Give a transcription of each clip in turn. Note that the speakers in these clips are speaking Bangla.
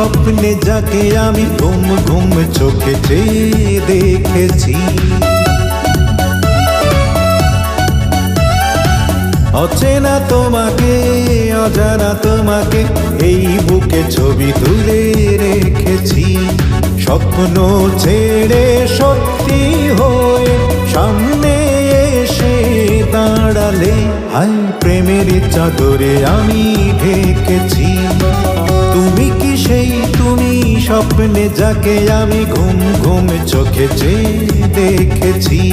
স্বপ্নে যাকে আমি ঘুম ঘুম চোখে চেয়ে দেখেছি। অচেনা তোমাকে, অজানা তোমাকে, এই বুকে ছবি তুলে রেখেছি। স্বপ্ন ছেড়ে সত্যি হয়ে সামনে এসে দাঁড়ালে হাই প্রেমের চাদরে আমি ঢেকেছি। তুমি স্বপ্নে যাকে আমি ঘুম ঘুম চোখে চেয়ে দেখেছি।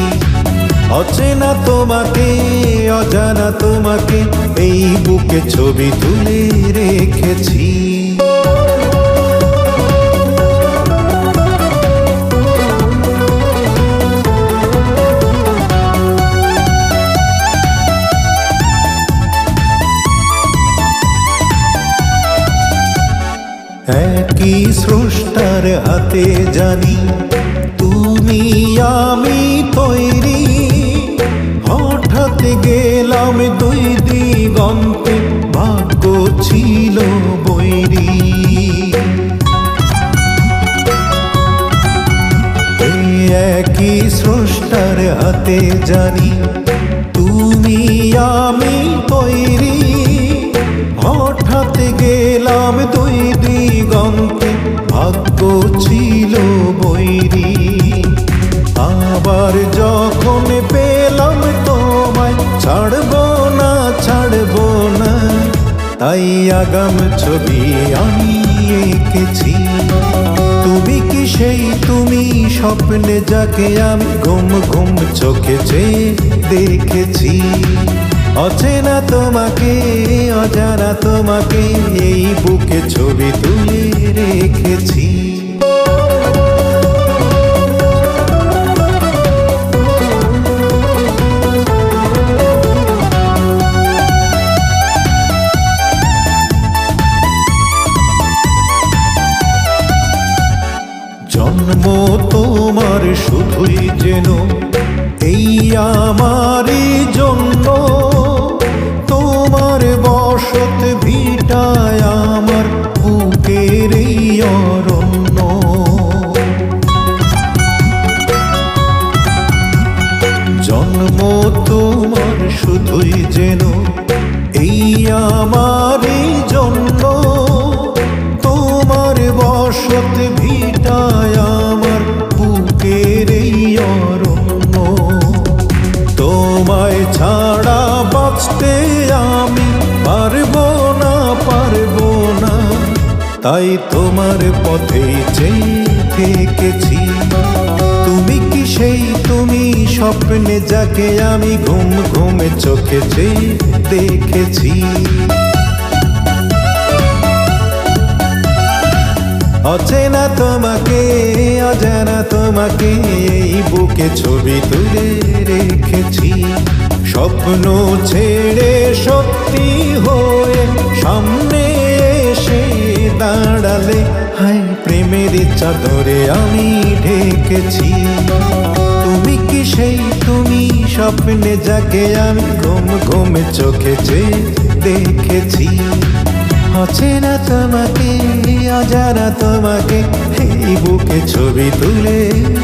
অচেনা তোমাকে, অজানা তোমাকে এই বুকে ছবি তুলে রেখেছি। একই স্রষ্টার হাতে জানি, তুমি আমি তৈরি। হঠাৎ গেলাম দুই দিগন্তে, ভাগ্য ছিল বৈরি। একই স্রষ্টার হাতে জানি, তুমি আমি তৈরি আবার যখন পেলাম তোমায়, ছাড়ব না ছাড়ব না। তাই আগাম ছবি আমি এঁকেছি। তুমি কি সেই, তুমি স্বপ্নে যাকে আমি ঘুম ঘুম চোখে চেয়ে দেখেছি। অচেনা তোমাকে, অজানা তোমাকে এই বুকে ছবি তুলে রেখেছি। শুধুই যেন এই আমারই জন্য তোমার বসত ভিটায় আমার বুকের এই অরণ্য। জন্ম তোমার শুধুই যেন এই আমারই ছাড়া বাঁচতে আমি পারব না পারব না। তাই তোমার পথে চেয়ে থেকেছি। তুমি কি সেই, তুমি স্বপ্নে যাকে আমি ঘুম ঘুমে চোখে চেয়ে দেখেছি। অচেনা তোমাকে, অজানা তোমাকে, এই বুকে ছবি তুলে রেখেছি। স্বপ্ন ছেড়ে সত্যি হয়ে সামনে এসে দাঁড়ালে হাই প্রেমের চাদরে আমি ঢেকেছি। তুমি কি সেই, তুমি স্বপ্নে যাকে আমি ঘুম ঘুমে চোখে চেয়ে দেখেছি? অচেনা তোমাকে অজানা তোমাকে এই বুকে ছবি তুলে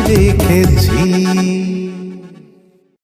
রেখেছি